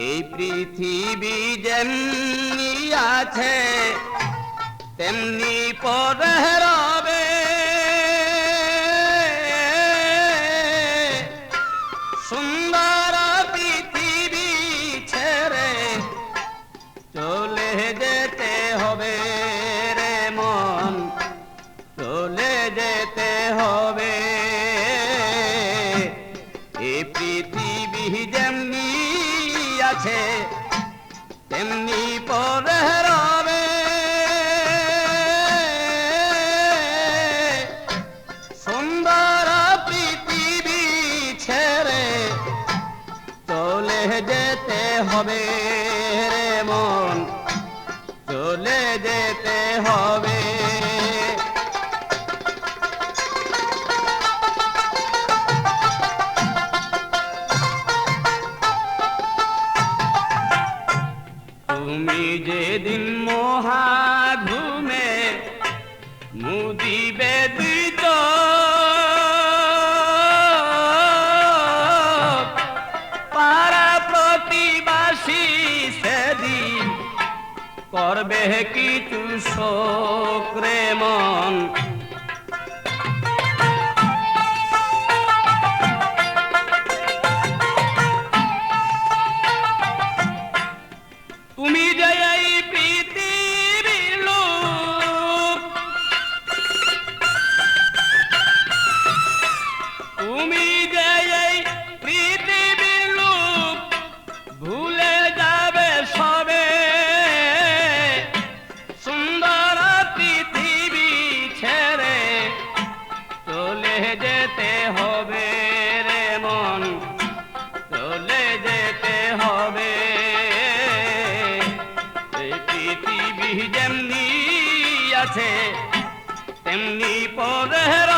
এই পৃথিবী যেমনি আছে তেমনি পরবে সুন্দর আছে মহাধুমে মুদিবে দিত পাড়া প্রতিবাসী সেদিন করবে কিছু শোক রে মন। છે તેમની પર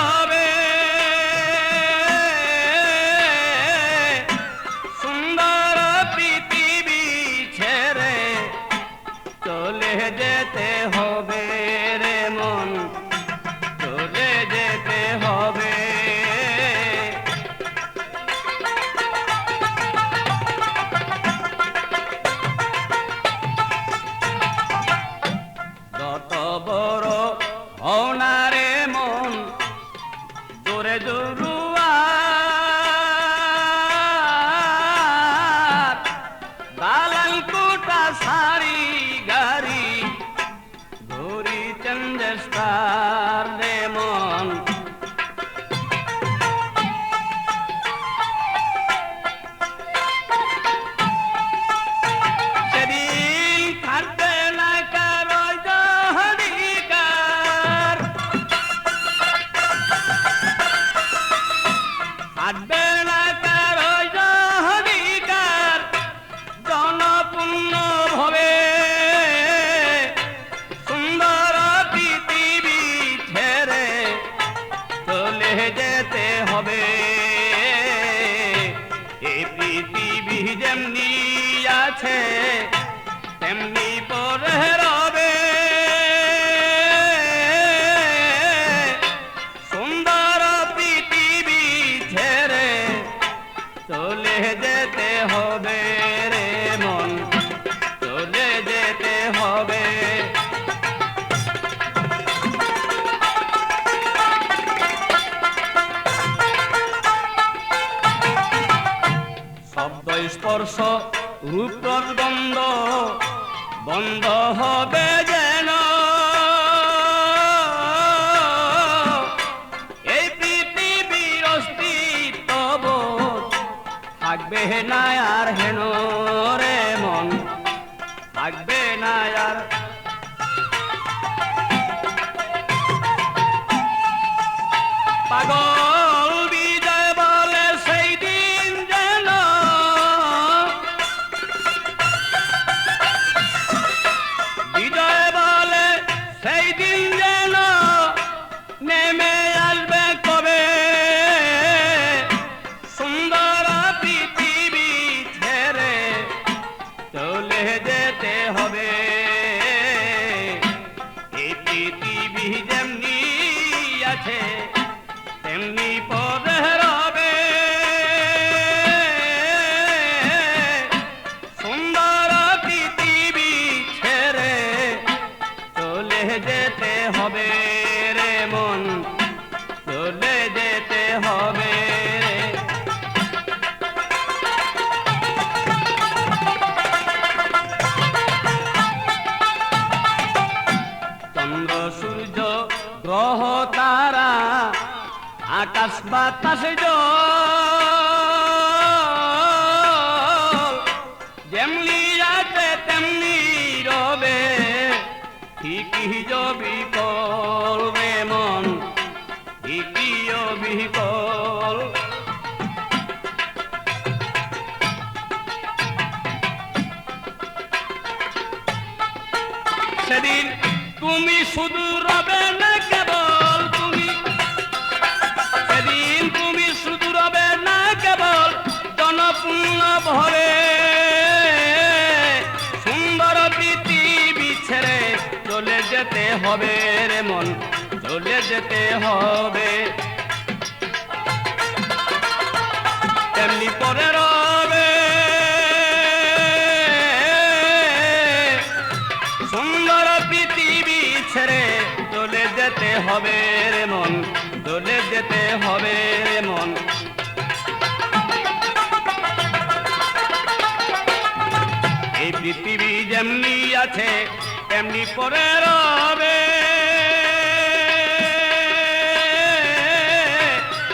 খবর পৃথিবী যেমনি আছে তেমনি পরে স্পর্শ রূপর বন্ধ বন্ধ হবে যেন। এই পৃথিবীর অস্তিত্ব থাকবে না আর হেন রে মন, থাকবে না আর পাগল। বাতাসে জল। যেমনি আছে তেমনি রবে, ঠিকই জবি করবে মন, ঠিকই কর। সেদিন তুমি শুধু রবে যেতে হবে রে মন, চলে যেতে হবে। তেমনি পরে রবে। সুন্দর পৃথিবী ছেড়ে চলে যেতে হবে রে মন, চলে যেতে হবে রে মন। এই পৃথিবী যেমনি আছে তেমনি পরে রবে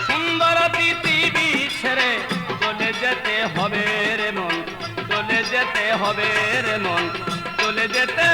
সুন্দর পৃথিবী ছেড়ে চলে যেতে হবে রে মন, চলে যেতে হবে রে মন, চলে যেতে